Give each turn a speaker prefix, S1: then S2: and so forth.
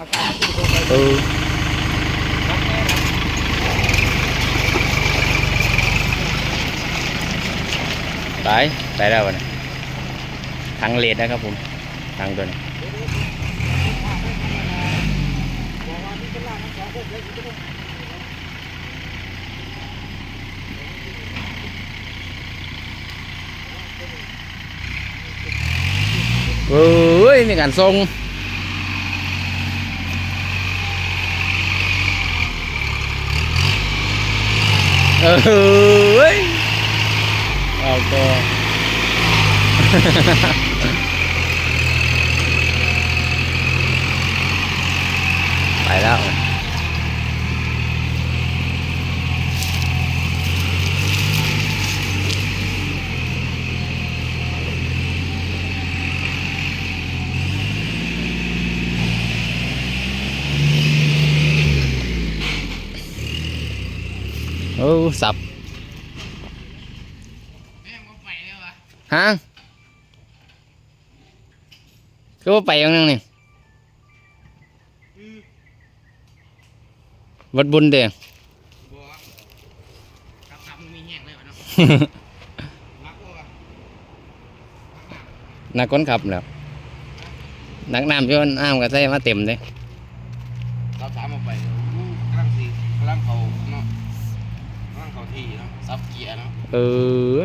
S1: เออไปไปแล้ววะเนี่ยทางเลดนะครับผมทางตัวนี้
S2: บอกว่านี่งานเลยคุณผู้ชม
S1: เอ้ยมีการทรง เอ้ยเอาตัวไปแล้ว โอ้สับฮะก็ว่าไปยังนึงนี่วัดบุญเด้อ
S2: บัวครับครับมีแห้งเลยวะเนาะรักบัว
S1: นักคนขับแล้วนักน้ำพี่ว่าน้ำก็ใส่มาเต็มเลย
S2: เราสามออกไปกำลังสีกำลังเขาเนาะกำลังเขา ที่เนาะซับเกียร์เนาะ
S1: เออ